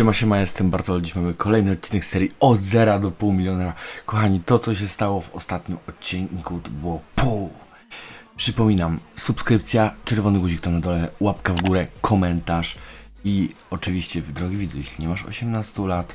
Siema, siema, jestem Bartol. Dziś mamy kolejny odcinek serii od zera do pół miliona. Kochani, to co się stało w ostatnim odcinku to było pół. Przypominam, subskrypcja, czerwony guzik tam na dole, łapka w górę, komentarz i oczywiście, drogi widzu, jeśli nie masz 18 lat,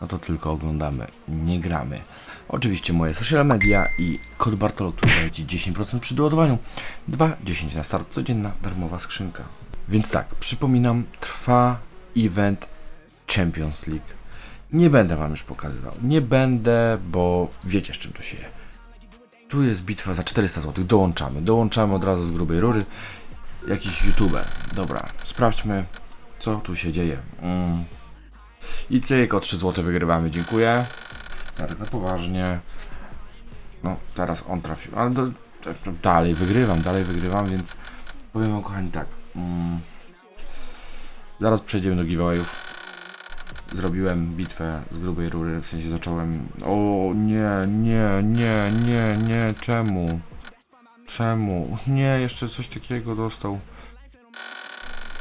no to tylko oglądamy, nie gramy. Oczywiście moje social media i kod Bartolo, który daje Ci 10% przy doładowaniu. 2,10 na start, codzienna darmowa skrzynka. Więc tak, przypominam, trwa event Champions League. Nie będę Wam już pokazywał. Nie będę, bo wiecie z czym to się je. Tu jest bitwa za 400 zł. Dołączamy. Dołączamy od razu z grubej rury. Jakiś youtuber. Dobra, sprawdźmy, co tu się dzieje. Mm. I cyk, o 3 zł wygrywamy. Dziękuję. Ja tak na poważnie. No, teraz on trafił. Ale do, dalej wygrywam, dalej wygrywam, więc powiem Wam, kochani, tak. Mm. Zaraz przejdziemy do giveawayów zrobiłem bitwę z grubej rury, w sensie zacząłem. O nie, nie, nie, nie, nie, czemu? Czemu? Nie, jeszcze coś takiego dostał.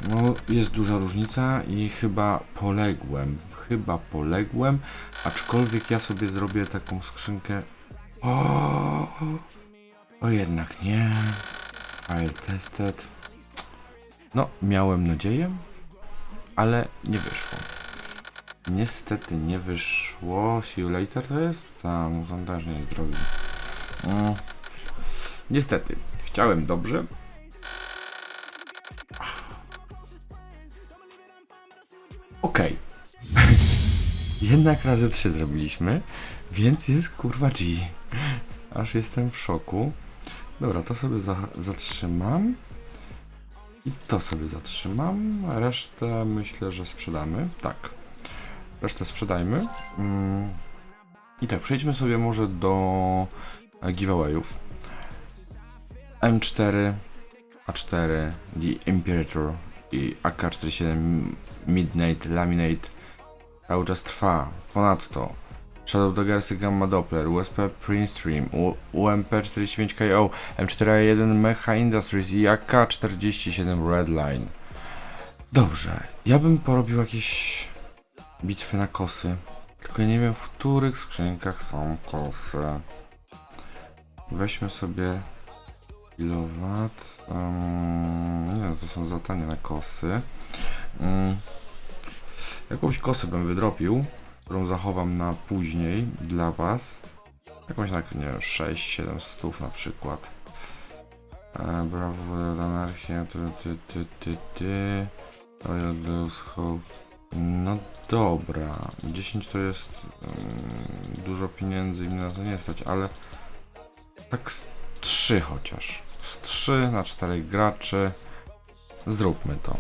No, jest duża różnica i chyba poległem. Chyba poległem, aczkolwiek ja sobie zrobię taką skrzynkę. O, o jednak nie. File tested. No, miałem nadzieję, ale nie wyszło. Niestety nie wyszło. Later to jest? Tam, też nie drogi. Mm. Niestety. Chciałem dobrze. Okej. Jednak razy trzy zrobiliśmy, więc jest kurwa G. Aż jestem w szoku. Dobra, to sobie za zatrzymam. I to sobie zatrzymam. Resztę myślę, że sprzedamy. Tak. Resztę sprzedajmy. Mm. I tak, przejdźmy sobie może do e, giveawayów. M4, A4, The Imperator i AK-47 Midnight Laminate cały czas trwa. Ponadto Shadow Daggersy Gamma Doppler, USP Printstream, U- UMP45KO, M4A1 Mecha Industries i AK-47 Redline. Dobrze, ja bym porobił jakieś bitwy na kosy. Tylko nie wiem, w których skrzynkach są kosy. Weźmy sobie kilowat. Um, nie no, to są za tanie na kosy. Um, jakąś kosę bym wydropił, którą zachowam na później dla Was. Jakąś tak, nie wiem, 6-7 stów na przykład. E, brawo, anarchia, ty, ty, ty, ty, ty. Royal Hope. No dobra, 10 to jest mm, dużo pieniędzy i mnie na to nie stać, ale tak z 3 chociaż. Z 3 na 4 graczy. Zróbmy to.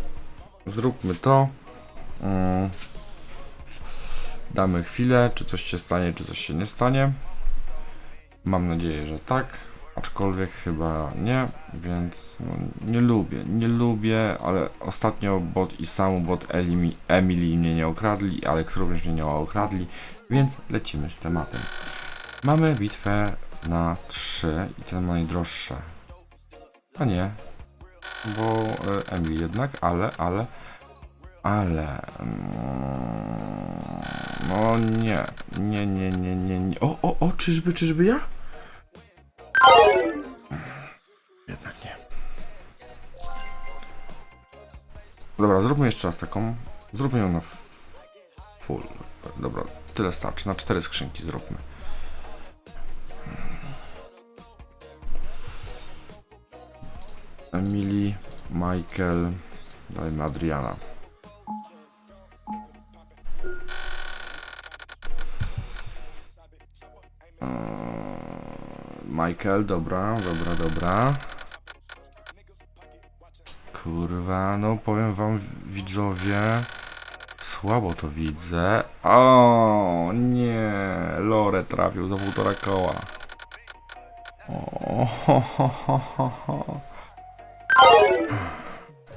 Zróbmy to. Mm. Damy chwilę, czy coś się stanie, czy coś się nie stanie. Mam nadzieję, że tak. Aczkolwiek chyba nie, więc no, nie lubię, nie lubię, ale ostatnio bot i sam bot Elimi, Emily mnie nie okradli, Alex również mnie nie okradli, więc lecimy z tematem. Mamy bitwę na 3 i to najdroższe. A nie, bo e, Emily jednak, ale, ale, ale, mm, no nie, nie, nie, nie, nie, nie. O, o, o, czyżby, czyżby ja? Dobra, zróbmy jeszcze raz taką. Zróbmy ją na full. Dobra, tyle starczy. Na cztery skrzynki zróbmy. Emily, Michael, dajmy Adriana. Eee, Michael, dobra, dobra, dobra. Kurwa, no powiem wam widzowie, słabo to widzę. O nie, Lore trafił za półtora koła. O, ho, ho, ho, ho.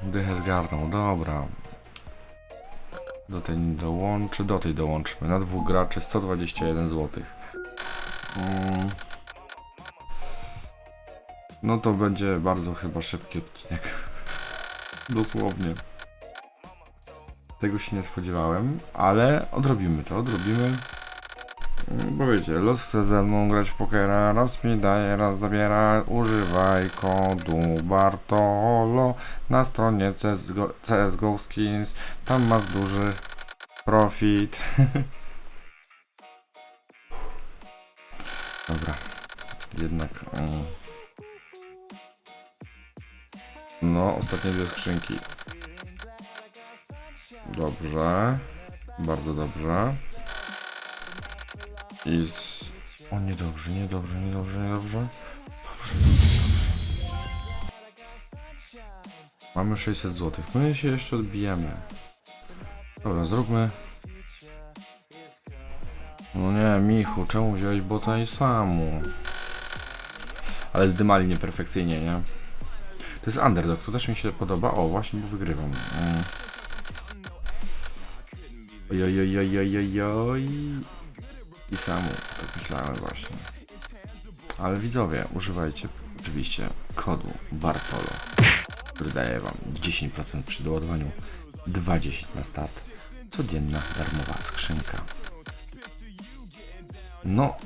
Dychę zgarnął, dobra. Do tej dołączy, do tej dołączmy. Na dwóch graczy 121 zł. Mm. No to będzie bardzo chyba szybki odcinek. Dosłownie. Tego się nie spodziewałem, ale odrobimy to, odrobimy. Mm, Bo wiecie, los chce ze mną grać w pokera, raz mi daje, raz zabiera. Używaj kodu Bartolo na stronie CSGO, CSGO Skins. Tam masz duży profit. Dobra, jednak. mm. No, ostatnie dwie skrzynki. Dobrze. Bardzo dobrze. I z... O, niedobrze, niedobrze, niedobrze, niedobrze. Dobrze. Mamy 600 zł. My się jeszcze odbijemy. Dobra, zróbmy. No nie, Michu, czemu wziąłeś bota i samu? Ale zdymali nieperfekcyjnie, nie? To jest underdog, to też mi się podoba. O, właśnie, bo wygrywam. Mm. Ojojojojojojoj. I samu, tak myślałem właśnie. Ale widzowie, używajcie oczywiście kodu Bartolo, który daje wam 10% przy doładowaniu 20 na start. Codzienna darmowa skrzynka. No,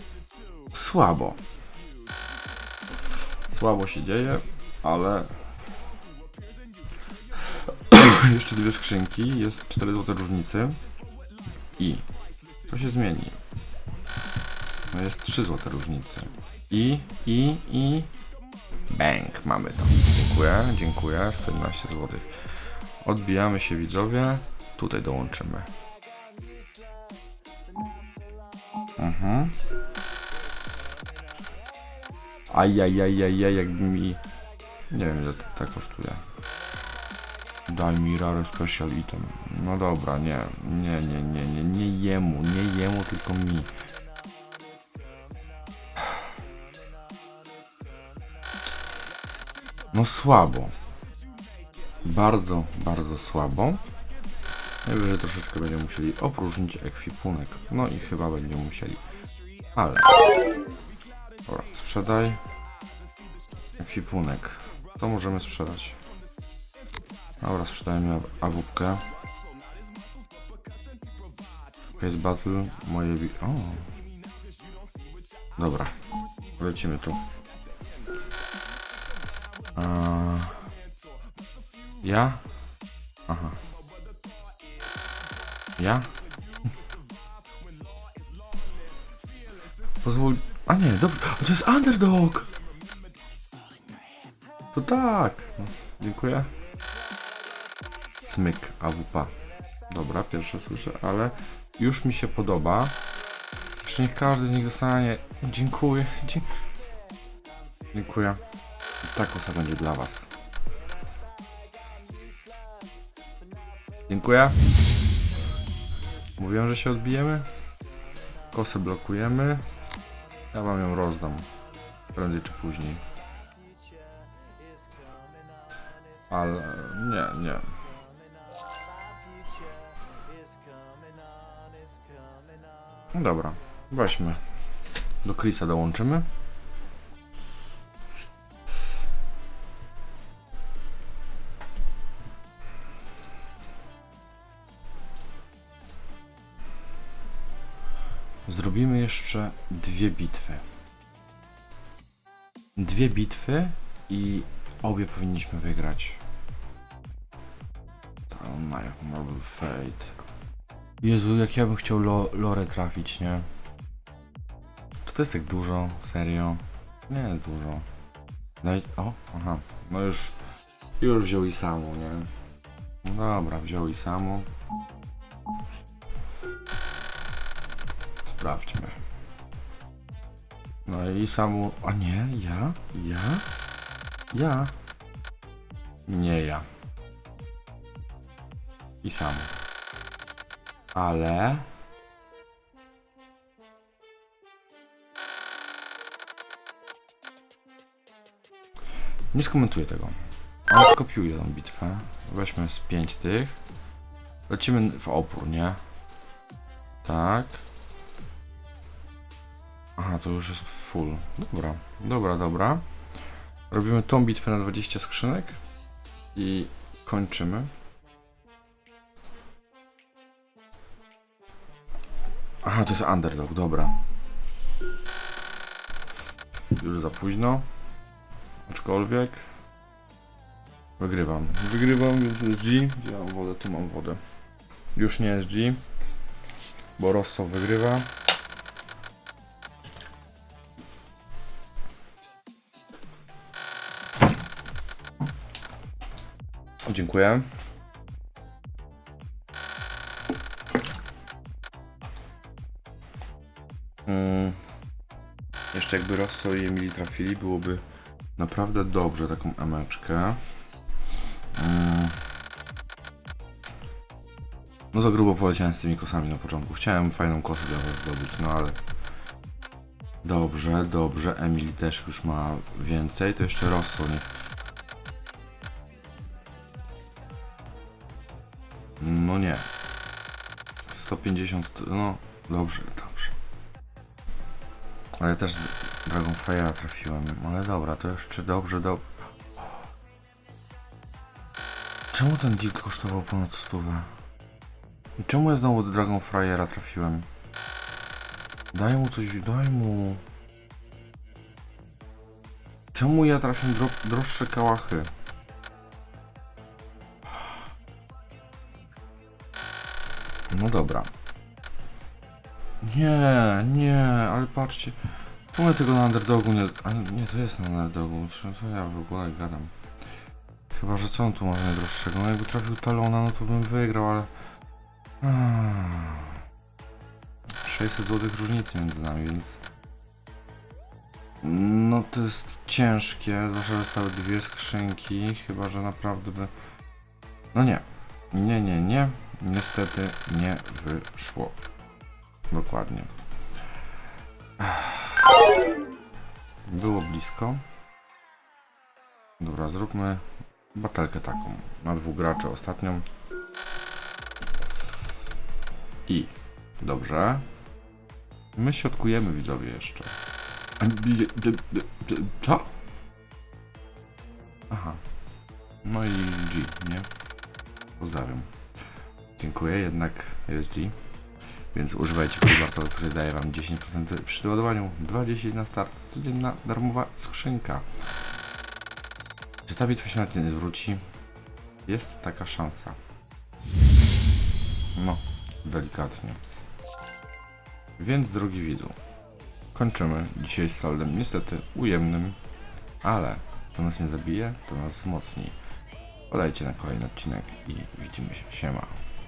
słabo. Słabo się dzieje, ale jeszcze dwie skrzynki, jest 4 zł różnicy i to się zmieni. No jest 3 zł różnicy. I, i, i bang, mamy to. Dziękuję, dziękuję, 111 zł. Odbijamy się widzowie, tutaj dołączymy. Mhm. Ajajajajaj, jakby mi... Nie wiem ile to, to kosztuje. Daj mi rare special item. No dobra, nie, nie, nie, nie, nie, nie jemu, nie jemu, tylko mi. No słabo. Bardzo, bardzo słabo. Najwyżej troszeczkę będziemy musieli opróżnić ekwipunek. No i chyba będziemy musieli. Ale. Dobra, sprzedaj. Ekwipunek. To możemy sprzedać. Dobra, sprzedajmy AWP. Case Battle, moje O. Dobra. Lecimy tu. A... Ja? Aha. Ja? Pozwól... A nie, dobrze. A to jest underdog! To tak. No, dziękuję. Smyk AWP. Dobra, pierwsze słyszę, ale już mi się podoba. Jeszcze niech każdy z nich dostanie. Dziękuję. Dziękuję. I ta kosa będzie dla was. Dziękuję. Mówiłem, że się odbijemy. Kosę blokujemy. Ja wam ją rozdam. Prędzej czy później. Ale nie, nie. Dobra, weźmy. Do Chrisa dołączymy. Zrobimy jeszcze dwie bitwy. Dwie bitwy i obie powinniśmy wygrać. Tam mają Marble Fate. Jezu, jak ja bym chciał lo Lore trafić, nie? Czy to jest tak dużo? Serio? Nie jest dużo. Daj... O, aha. No już... Już wziął i samo, nie? No dobra, wziął i samo. Sprawdźmy. No i samo... A nie, ja? Ja? Ja? Nie ja. I samo. Ale... Nie skomentuję tego. Ale skopiuję tą bitwę. Weźmy z 5 tych. Lecimy w opór, nie? Tak. Aha, to już jest full. Dobra, dobra, dobra. Robimy tą bitwę na 20 skrzynek. I kończymy. Aha, to jest underdog, dobra. Już za późno. Aczkolwiek. Wygrywam. Wygrywam, więc jest G. Gdzie mam wodę? Tu mam wodę. Już nie jest G. Bo Rosso wygrywa. Dziękuję. Mm. Jeszcze jakby Rosso i Emily trafili, byłoby naprawdę dobrze taką emeczkę. Mm. No za grubo poleciałem z tymi kosami na początku. Chciałem fajną kosę dla was zdobyć, no ale... Dobrze, dobrze. Emily też już ma więcej. To jeszcze Rosso niech... No nie. 150... No, dobrze. Ale też Dragonfire'a trafiłem, ale dobra, to jeszcze dobrze, dobrze. Czemu ten deal kosztował ponad stówę? I czemu ja znowu Dragonflyera trafiłem? Daj mu coś, daj mu. Czemu ja trafiam dro droższe kałachy? Nie, nie, ale patrzcie. Ja tego na underdogu nie... A nie, to jest na underdogu. Co ja w ogóle gadam? Chyba, że co on tu ma najdroższego? No jakby trafił talona, no to bym wygrał, ale... Ah. 600 zł różnicy między nami, więc... No to jest ciężkie, zwłaszcza, zostały dwie skrzynki, chyba, że naprawdę by... No nie. Nie, nie, nie. Niestety nie wyszło. Dokładnie. Było blisko. Dobra, zróbmy batelkę taką. Na dwóch graczy ostatnią. I. Dobrze. My środkujemy widzowie jeszcze. Co? Aha. No i G, nie? Pozdrawiam. Dziękuję, jednak jest G. Więc używajcie kodu Bartola, który daje wam 10% przy doładowaniu. 2,10 na start. Codzienna darmowa skrzynka. Czy ta bitwa się na nie zwróci? Jest taka szansa. No, delikatnie. Więc drogi widzu, kończymy dzisiaj z saldem niestety ujemnym, ale to nas nie zabije, to nas wzmocni. Podajcie na kolejny odcinek i widzimy się. Siema.